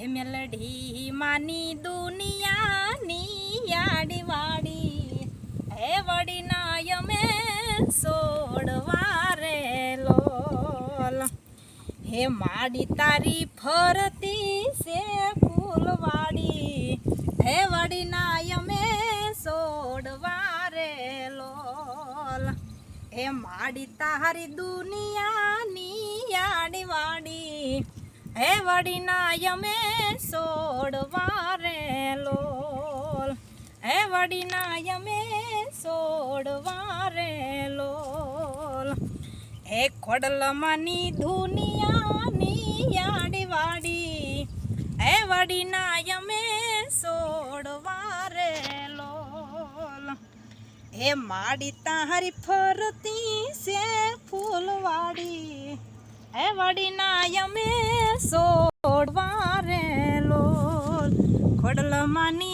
હે મેલડી માની દુનિયાની યાડી વાડી હે વડી નાયમે સોડવા રે લોલ. હે માડી તારી ફરતી સે ફૂલવાડી. હે વડી નાયમે સોડવા રે લોલ. હે માડી તારી દુનિયાની યાડી વાડી હે વડી નાયમે સોડવા રે લોલ હે વડી નાયમે સોડવા રે લોલ હે ખોડલમાંની દુનિયાની યાડી વાડી હે વડી નાયમે સોડવા રે લોલ હે માડી તારી ફરતી છે ફૂલવાડી હે વડી નાયમે સોડવા રે લોલ ખોડલમાંની